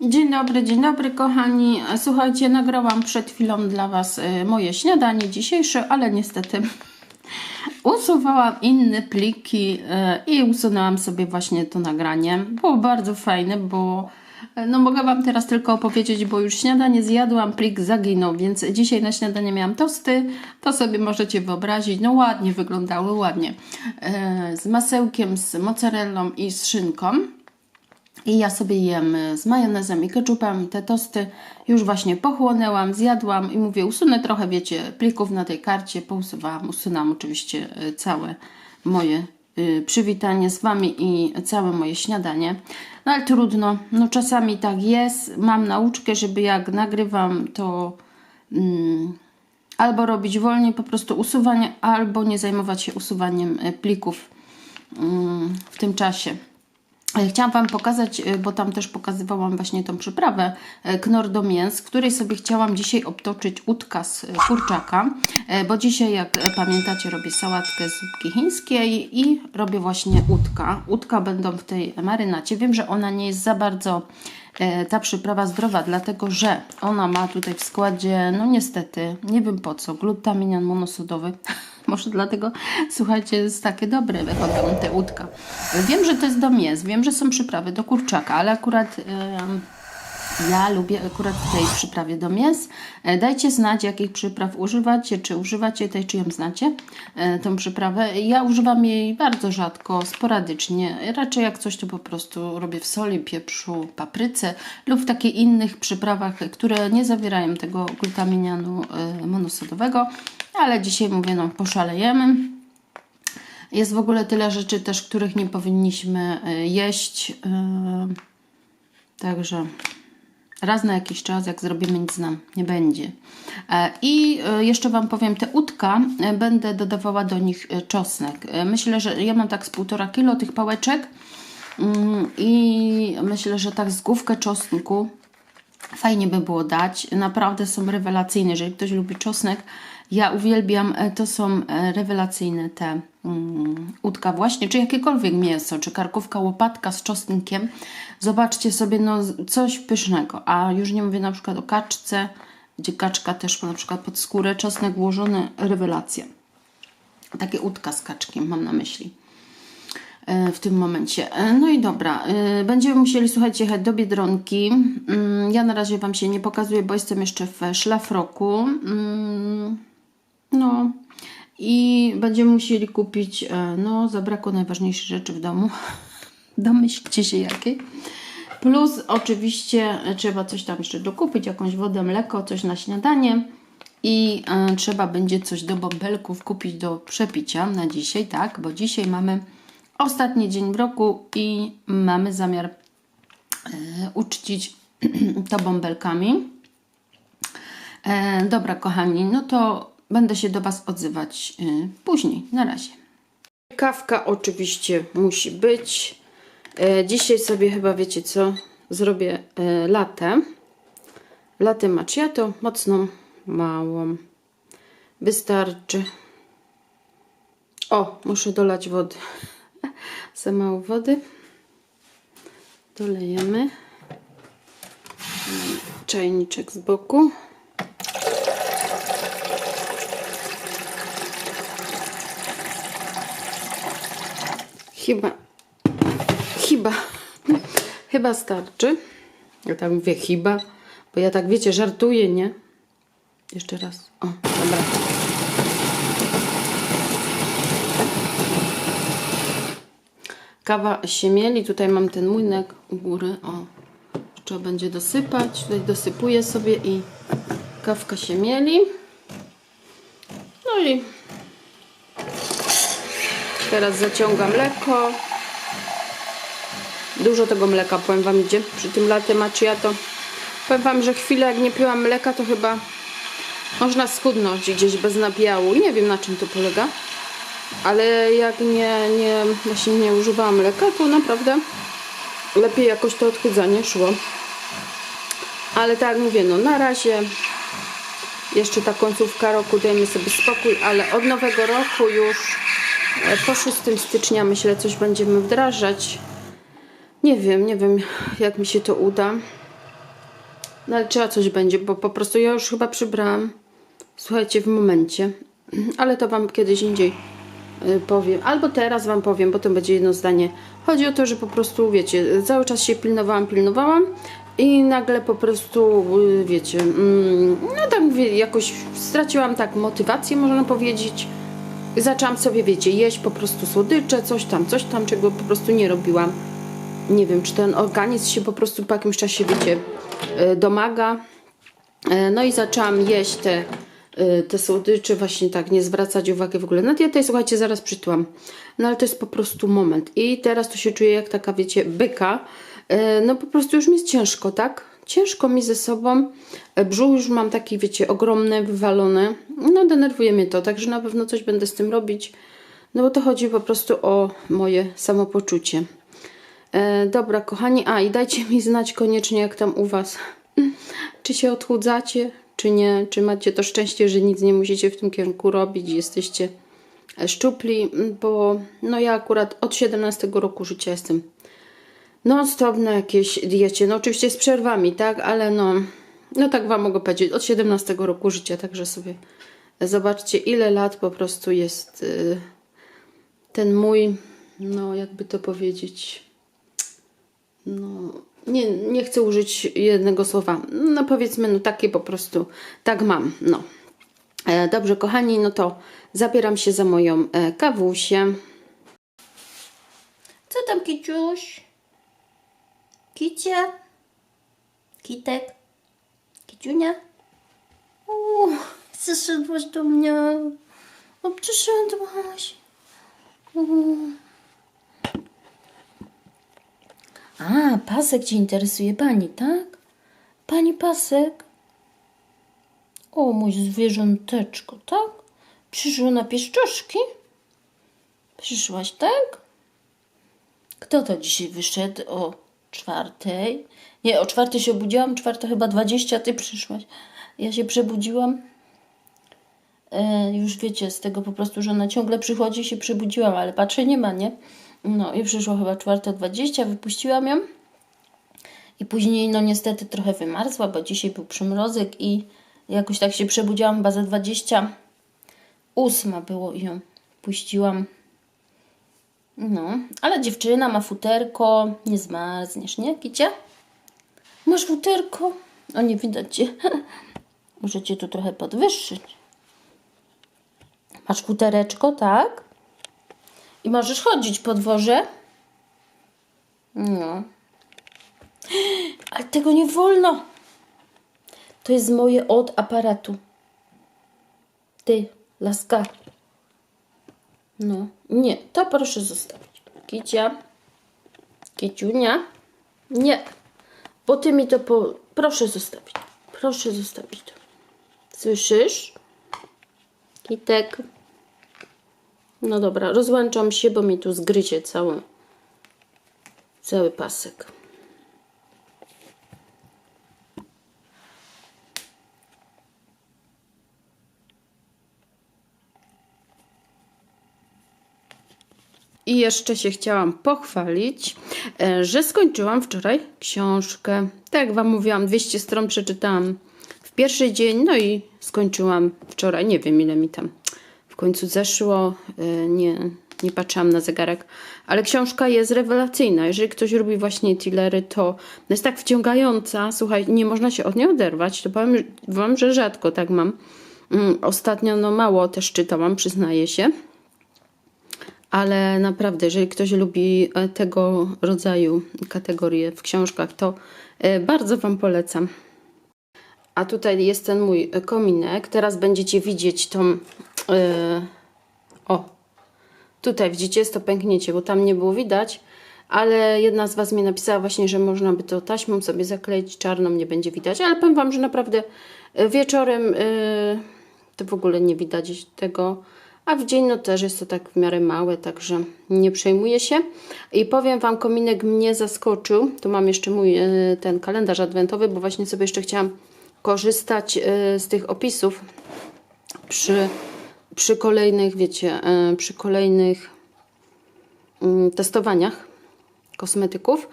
Dzień dobry, dzień dobry kochani. Słuchajcie, nagrałam przed chwilą dla Was y, moje śniadanie dzisiejsze, ale niestety usuwałam inne pliki y, i usunęłam sobie właśnie to nagranie. Było bardzo fajne, bo no mogę Wam teraz tylko opowiedzieć, bo już śniadanie zjadłam, plik zaginął, więc dzisiaj na śniadanie miałam tosty, to sobie możecie wyobrazić, no ładnie wyglądały, ładnie. Y, Z masełkiem, z mozzarellą i z szynką. I ja sobie jem z majonezem i ketchupem te tosty. Już właśnie pochłonęłam, zjadłam i mówię, usunę trochę, wiecie, plików na tej karcie. Pousuwałam, usunęłam oczywiście całe moje przywitanie z Wami i całe moje śniadanie. No ale trudno, no czasami tak jest. Mam nauczkę, żeby jak nagrywam, to mm, albo robić wolniej po prostu usuwanie, albo nie zajmować się usuwaniem y, plików mm, w tym czasie. Chciałam Wam pokazać, e, bo tam też pokazywałam właśnie tą przyprawę e, knor do mięs, której sobie chciałam dzisiaj obtoczyć udka z e, kurczaka, bo dzisiaj, jak pamiętacie, robię sałatkę z zupki chińskiej i robię właśnie udka. Udka będą w tej marynacie. Wiem, że ona nie jest za bardzo ta przyprawa zdrowa, dlatego że ona ma tutaj w składzie, no niestety, nie wiem po co, glutaminian monosodowy. Może dlatego, słuchajcie, jest takie dobre wychodzą te łódka. Wiem, że to jest do mięs, wiem, że są przyprawy do kurczaka, ale akurat em, ja lubię akurat tej przyprawie do mięs. E, Dajcie znać, jakich przypraw używacie, czy używacie tej, czy ją znacie, e, tą przyprawę. Ja używam jej bardzo rzadko, sporadycznie. Raczej jak coś, to po prostu robię w soli, pieprzu, papryce lub w takich innych przyprawach, które nie zawierają tego glutaminianu e, monosodowego. Ale dzisiaj mówię, no poszalejemy. Jest w ogóle tyle rzeczy też, których nie powinniśmy jeść. Także raz na jakiś czas, jak zrobimy, nic nam nie będzie. E, I e, jeszcze Wam powiem, te udka, e, będę dodawała do nich czosnek. Myślę, że ja mam tak z półtora kilo tych pałeczek mm, i myślę, że tak z główkę czosnku fajnie by było dać. Naprawdę są rewelacyjne. Jeżeli ktoś lubi czosnek, ja uwielbiam, e, to są e, rewelacyjne te mm, udka właśnie, czy jakiekolwiek mięso, czy karkówka, łopatka z czosnkiem. Zobaczcie sobie, no coś pysznego. A już nie mówię na przykład o kaczce, gdzie kaczka też ma na przykład pod skórę czosnek włożony, rewelacja. Takie udka z kaczkiem mam na myśli e, w tym momencie. No i dobra, będziemy musieli, słuchajcie, jechać do Biedronki. Mm, Ja na razie Wam się nie pokazuję, bo jestem jeszcze w szlafroku. No i będziemy musieli kupić, e, no zabrakło najważniejszych rzeczy w domu. Domyślcie się jakie. Plus oczywiście e, trzeba coś tam jeszcze dokupić, jakąś wodę, mleko, coś na śniadanie. I e, trzeba będzie coś do bąbelków kupić do przepicia na dzisiaj, tak? Bo dzisiaj mamy ostatni dzień w roku i mamy zamiar e, uczcić to bąbelkami. Dobra, kochani, no to będę się do Was odzywać e, później. Na razie. Kawka oczywiście musi być. E, dzisiaj sobie chyba wiecie co? Zrobię e, latę. Latę macchiato, mocną, małą. Wystarczy. O, muszę dolać wody. Za mało wody. Dolejemy. Czajniczek z boku. Chyba, chyba, chyba starczy. Ja tak mówię chyba, bo ja tak wiecie, żartuję, nie? Jeszcze raz. O, dobra. Kawa się mieli. Tutaj mam ten młynek u góry. O, trzeba będzie dosypać. Tutaj dosypuję sobie i kawka się mieli. No i teraz zaciągam mleko. Dużo tego mleka, powiem Wam, idzie przy tym latte macchiato. Powiem Wam, że chwilę jak nie piłam mleka, to chyba można schudnąć gdzieś bez nabiału. Nie wiem na czym to polega. Ale jak nie, nie, właśnie nie używałam mleka, to naprawdę lepiej jakoś to odchudzanie szło. Ale tak jak mówię, no na razie jeszcze ta końcówka roku dajmy sobie spokój, ale od nowego roku już po 6 stycznia myślę coś będziemy wdrażać. Nie wiem, nie wiem jak mi się to uda. No ale trzeba coś będzie, bo po prostu ja już chyba przybrałam. Słuchajcie, w momencie. Ale to wam kiedyś indziej y, powiem. Albo teraz wam powiem, bo to będzie jedno zdanie. Chodzi o to, że po prostu, wiecie, cały czas się pilnowałam, pilnowałam i nagle po prostu, y, wiecie, mm, no tak jakoś straciłam tak motywację, można powiedzieć. Zaczęłam sobie, wiecie, jeść po prostu słodycze, coś tam, coś tam, czego po prostu nie robiłam. Nie wiem, czy ten organizm się po prostu po jakimś czasie, wiecie, y, domaga. E, No i zaczęłam jeść te, y, te słodycze, właśnie tak, nie zwracać uwagi w ogóle na dietę słuchajcie, zaraz przytyłam. No ale to jest po prostu moment. I teraz to się czuję jak taka, wiecie, byka. E, No po prostu już mi jest ciężko, tak? Ciężko mi ze sobą. E, Brzuch już mam taki, wiecie, ogromny, wywalony. No denerwuje mnie to, także na pewno coś będę z tym robić. No bo to chodzi po prostu o moje samopoczucie. E, dobra, kochani, a i dajcie mi znać koniecznie, jak tam u Was. Czy się odchudzacie, czy nie? Czy macie to szczęście, że nic nie musicie w tym kierunku robić, jesteście szczupli? Bo no ja akurat od 17 roku życia jestem non-stop na jakiejś diecie. No oczywiście z przerwami, tak? Ale no, no tak Wam mogę powiedzieć, od 17 roku życia, także sobie zobaczcie, ile lat po prostu jest y, ten mój, no jakby to powiedzieć, no nie, nie chcę użyć jednego słowa, no powiedzmy, no takie po prostu, tak mam, no. E, dobrze, kochani, no to zabieram się za moją e, kawusię. Co tam, Kiciuś? Kicia? Kitek? Kiciunia? Uuu, przyszedłeś do mnie. O, przyszedłaś. Uuu. A, pasek Cię interesuje Pani, tak? Pani pasek? O, mój zwierząteczko, tak? Przyszła na pieszczoszki? Przyszłaś, tak? Kto to dzisiaj wyszedł o czwartej? Nie, o czwartej się obudziłam, czwarta chyba dwadzieścia, ty przyszłaś. Ja się przebudziłam. E, już wiecie, z tego po prostu, że ona ciągle przychodzi, się przebudziłam, ale patrzę, nie ma, nie? No i przyszło chyba czwarta dwadzieścia, wypuściłam ją. I później, no niestety trochę wymarzła, bo dzisiaj był przymrozek i jakoś tak się przebudziłam, chyba za dwadzieścia ósma było i ją puściłam. No, ale dziewczyna ma futerko, nie zmarzniesz, nie, Kicia? Masz futerko? O, nie widać cię. Muszę cię tu trochę podwyższyć. Masz futereczko, tak? I możesz chodzić po dworze? No. Ale tego nie wolno. To jest moje od aparatu. Ty, laska. No, nie, to proszę zostawić. Kicia, Kiciunia, nie, bo ty mi to po... Proszę zostawić, proszę zostawić to. Słyszysz? Kitek. No dobra, rozłączam się, bo mi tu zgryzie cały, cały pasek. I jeszcze się chciałam pochwalić, e, że skończyłam wczoraj książkę. Tak jak Wam mówiłam, 200 stron przeczytałam w pierwszy dzień, no i skończyłam wczoraj. Nie wiem, ile mi tam w końcu zeszło. e, Nie, nie patrzyłam na zegarek, ale książka jest rewelacyjna. Jeżeli ktoś lubi właśnie thrillery, to jest tak wciągająca. Słuchaj, nie można się od niej oderwać. To powiem Wam, że rzadko tak mam. Mm, Ostatnio no mało też czytałam, przyznaję się. Ale naprawdę, jeżeli ktoś lubi e, tego rodzaju kategorie w książkach, to e, bardzo Wam polecam. A tutaj jest ten mój kominek. Teraz będziecie widzieć tą. e, o, tutaj widzicie, jest to pęknięcie, bo tam nie było widać. Ale jedna z Was mi napisała właśnie, że można by to taśmą sobie zakleić czarną, nie będzie widać. Ale powiem Wam, że naprawdę wieczorem e, to w ogóle nie widać tego. A w dzień no też jest to tak w miarę małe, także nie przejmuję się. I powiem Wam, kominek mnie zaskoczył. Tu mam jeszcze mój e, ten kalendarz adwentowy, bo właśnie sobie jeszcze chciałam korzystać y, z tych opisów przy, przy kolejnych, wiecie, y, przy kolejnych mm, testowaniach kosmetyków.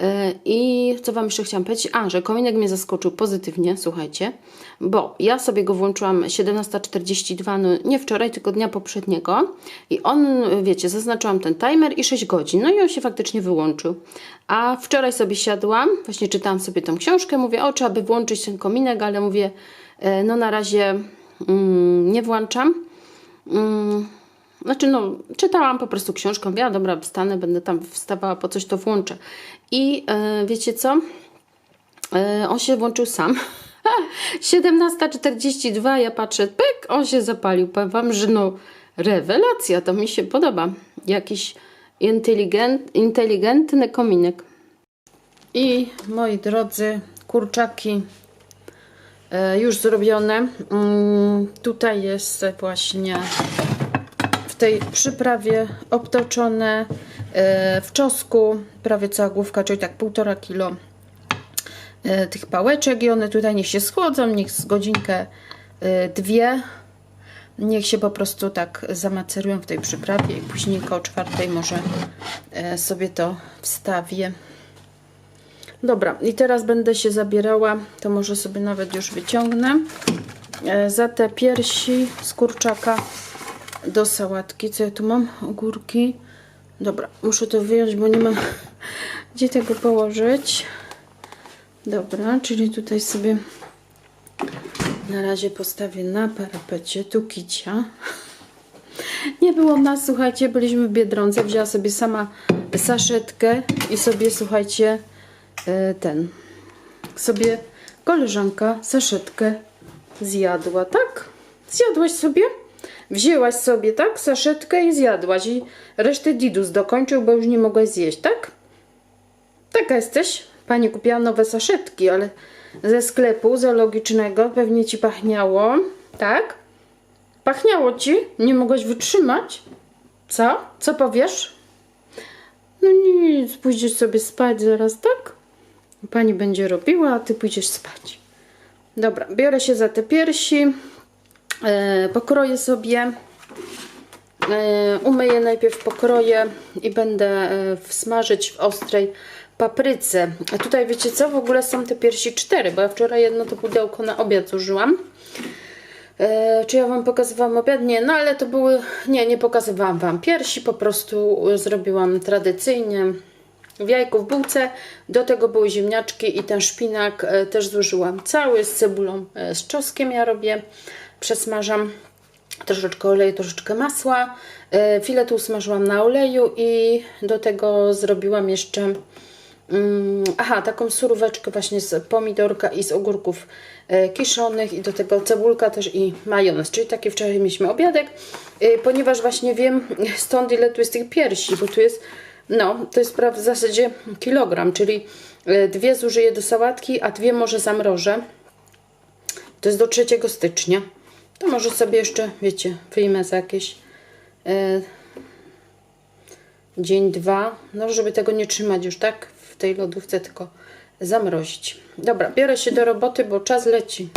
Y, I co Wam jeszcze chciałam powiedzieć? A, że kominek mnie zaskoczył pozytywnie, słuchajcie, bo ja sobie go włączyłam 17.42, no nie wczoraj, tylko dnia poprzedniego i on, wiecie, zaznaczyłam ten timer i 6 godzin, no i on się faktycznie wyłączył. A wczoraj sobie siadłam, właśnie czytałam sobie tą książkę, mówię, o, trzeba by włączyć ten kominek, ale mówię, e, no na razie mm, nie włączam. Mm, znaczy, no, czytałam po prostu książkę, mówię, a dobra, wstanę, będę tam wstawała po coś, to włączę. I e, wiecie co? E, on się włączył sam. 17.42, ja patrzę, pyk, on się zapalił. Powiem Wam, że no, rewelacja, to mi się podoba. Jakiś inteligent, inteligentny kominek. I moi drodzy, kurczaki e, już zrobione. Mm, tutaj jest właśnie tej przyprawie obtoczone e, w czosku prawie cała główka, czyli tak półtora kilo e, tych pałeczek i one tutaj niech się schłodzą, niech z godzinkę e, dwie niech się po prostu tak zamacerują w tej przyprawie i później koło czwartej może sobie to wstawię. Dobra, i teraz będę się zabierała, to może sobie nawet już wyciągnę, za te piersi z kurczaka do sałatki. Co ja tu mam? Ogórki. Dobra, muszę to wyjąć, bo nie mam gdzie tego położyć. Dobra, czyli tutaj sobie na razie postawię na parapecie. Tu kicia. Nie było nas, słuchajcie, byliśmy w Biedronce. Wzięła sobie sama saszetkę i sobie, słuchajcie, e, ten, sobie koleżanka saszetkę zjadła, tak? Zjadłaś sobie? Wzięłaś sobie, tak? Saszetkę i zjadłaś i resztę didus dokończył, bo już nie mogłaś zjeść, tak? Taka jesteś. Pani kupiła nowe saszetki, ale ze sklepu zoologicznego pewnie ci pachniało, tak? Pachniało ci? Nie mogłaś wytrzymać? Co? Co powiesz? No nic, pójdziesz sobie spać zaraz, tak? Pani będzie robiła, a ty pójdziesz spać. Dobra, biorę się za te piersi, pokroję sobie, e, umyję najpierw pokroję i będę e, smażyć w ostrej papryce. A tutaj wiecie co? W ogóle są te piersi cztery, bo ja wczoraj jedno to pudełko na obiad zużyłam. E, czy ja Wam pokazywałam obiad? Nie, no ale to były... Nie, nie pokazywałam Wam piersi, po prostu zrobiłam tradycyjnie w jajku w bułce. Do tego były ziemniaczki i ten szpinak e, też zużyłam cały z cebulą, e, z czosnkiem ja robię. Przesmażam troszeczkę oleju, troszeczkę masła. E, Filet usmażyłam na oleju i do tego zrobiłam jeszcze mm, aha, taką suróweczkę właśnie z pomidorka i z ogórków e, kiszonych i do tego cebulka też i majonez, czyli taki wczoraj mieliśmy obiadek, e, ponieważ właśnie wiem stąd ile tu jest tych piersi, bo tu jest no, to jest w zasadzie kilogram, czyli dwie zużyję do sałatki, a dwie może zamrożę. To jest do 3 stycznia. To może sobie jeszcze, wiecie, wyjmę za jakieś e, dzień, dwa. No, żeby tego nie trzymać już tak w tej lodówce, tylko zamrozić. Dobra, biorę się do roboty, bo czas leci.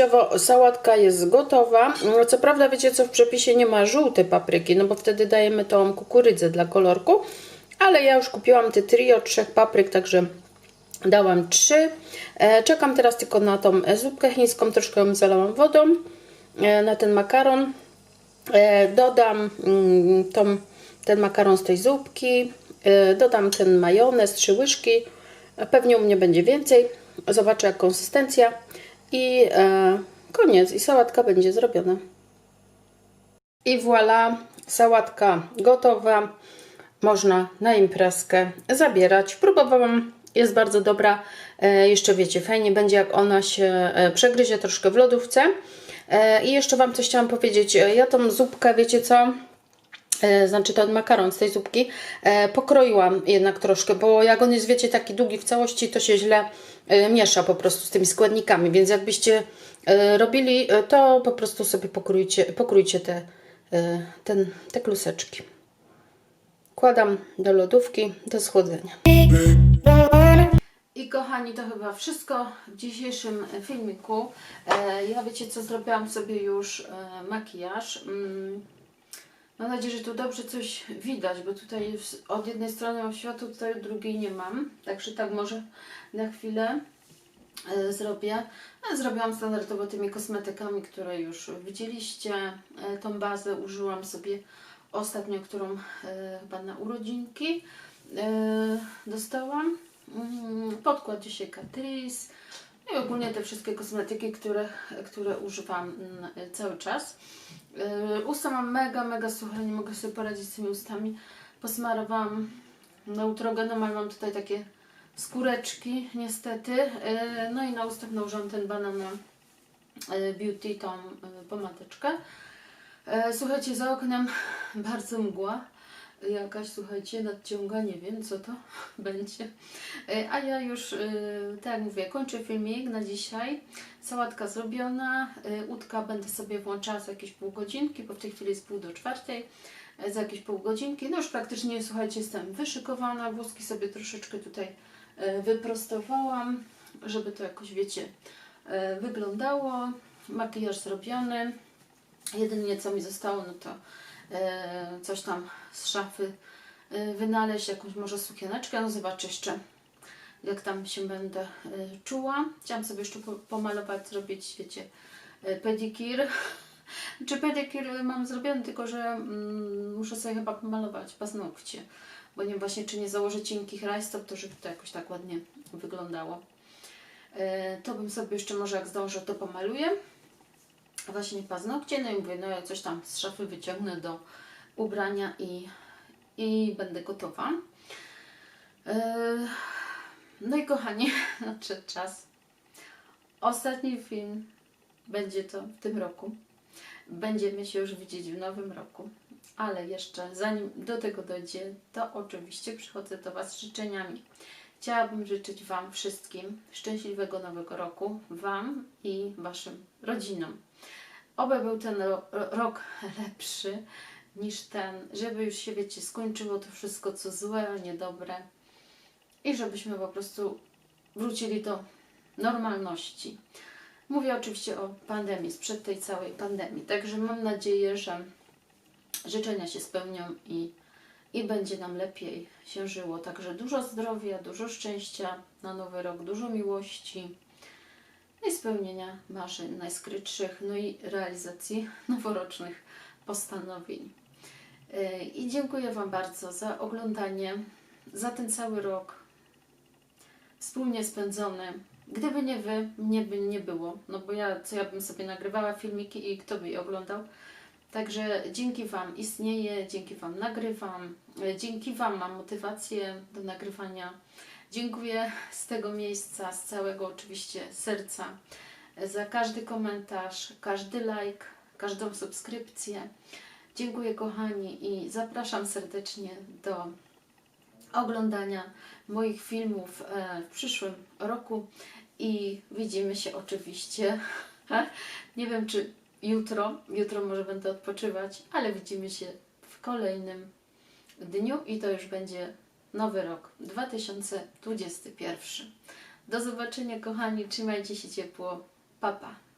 I częściowo sałatka jest gotowa. No, Co prawda, wiecie co, w przepisie nie ma żółtej papryki, no bo wtedy dajemy tą kukurydzę dla kolorku. Ale ja już kupiłam te trio trzech papryk, także dałam trzy. E, Czekam teraz tylko na tą zupkę chińską, troszkę ją zalałam wodą, e, na ten makaron. E, Dodam mm, tą, ten makaron z tej zupki, dodam ten majonez, trzy łyżki. Pewnie u mnie będzie więcej. Zobaczę jak konsystencja. I e, koniec. I sałatka będzie zrobiona. I voilà, sałatka gotowa. Można na imprezkę zabierać. Próbowałam, jest bardzo dobra. E, jeszcze wiecie, fajnie będzie jak ona się e, przegryzie troszkę w lodówce. E, I jeszcze Wam coś chciałam powiedzieć. E, Ja tą zupkę, wiecie co? E, znaczy ten makaron z tej zupki, pokroiłam jednak troszkę, bo jak on jest, wiecie, taki długi w całości, to się źle miesza po prostu z tymi składnikami, więc jakbyście e, robili, e, to po prostu sobie pokrójcie, pokrójcie te, e, ten, te kluseczki. Kładam do lodówki do schłodzenia. I kochani, to chyba wszystko w dzisiejszym filmiku. E, ja wiecie co, zrobiłam sobie już e, makijaż. Mam nadzieję, że tu dobrze coś widać, bo tutaj od jednej strony mam światło, tutaj od drugiej nie mam. Także tak może na chwilę e, zrobię. Zrobiłam standardowo tymi kosmetykami, które już widzieliście. E, tą bazę użyłam sobie ostatnio, którą e, chyba na urodzinki dostałam. Mm, Podkład dzisiaj Catrice ogólnie te wszystkie kosmetyki, które, które używam mm, cały czas. E, Usta mam mega, mega suche, nie mogę sobie poradzić z tymi ustami. Posmarowałam neutrogenem, ale mam tutaj takie skóreczki niestety. E, No i na ustach nałożyłam ten Banana e, Beauty, tą pomadeczkę. Słuchajcie, za oknem bardzo mgła. Jakaś, słuchajcie, nadciąga, nie wiem co to będzie. E, A ja już, e, tak jak mówię, kończę filmik na dzisiaj. Sałatka zrobiona, e, łódka będę sobie włączała za jakieś pół godzinki, bo w tej chwili jest pół do czwartej. Za jakieś pół godzinki. No już praktycznie, słuchajcie, jestem wyszykowana. Włoski sobie troszeczkę tutaj wyprostowałam, żeby to jakoś, wiecie, wyglądało. Makijaż zrobiony. Jedynie co mi zostało, no to coś tam z szafy e, wynaleźć, jakąś może sukieneczkę, no zobaczę jeszcze jak tam się będę e, czuła. Chciałam sobie jeszcze po- pomalować, zrobić, wiecie, e, pedikir. Czy pedikir mam zrobiony, tylko że mm, muszę sobie chyba pomalować paznokcie, bo nie wiem właśnie, czy nie założę cienkich rajstop, to żeby to jakoś tak ładnie wyglądało. E, To bym sobie jeszcze może jak zdążę, to pomaluję właśnie paznokcie, no i mówię, no ja coś tam z szafy wyciągnę do ubrania i, i będę gotowa. Yy, No i kochani, nadszedł czas. Ostatni film będzie to w tym roku. Będziemy się już widzieć w nowym roku. Ale jeszcze zanim do tego dojdzie, to oczywiście przychodzę do Was z życzeniami. Chciałabym życzyć Wam wszystkim szczęśliwego nowego roku, Wam i Waszym rodzinom. Oby był ten ro- rok lepszy niż ten, żeby już się, wiecie, skończyło to wszystko, co złe, niedobre i żebyśmy po prostu wrócili do normalności. Mówię oczywiście o pandemii, sprzed tej całej pandemii. Także mam nadzieję, że życzenia się spełnią i, i będzie nam lepiej się żyło. Także dużo zdrowia, dużo szczęścia na nowy rok, dużo miłości i spełnienia marzeń najskrytszych, no i realizacji noworocznych postanowień. Yy, I dziękuję Wam bardzo za oglądanie, za ten cały rok wspólnie spędzony. Gdyby nie Wy, mnie by nie było, no bo ja, co ja bym sobie nagrywała filmiki i kto by je oglądał. Także dzięki Wam istnieję, dzięki Wam nagrywam, e, dzięki Wam mam motywację do nagrywania. Dziękuję z tego miejsca, z całego oczywiście serca za każdy komentarz, każdy like, każdą subskrypcję. Dziękuję kochani i zapraszam serdecznie do oglądania moich filmów e, w przyszłym roku i widzimy się oczywiście. Nie wiem czy jutro, jutro może będę odpoczywać, ale widzimy się w kolejnym dniu i to już będzie nowy rok 2021. Do zobaczenia kochani, trzymajcie się ciepło. Pa pa.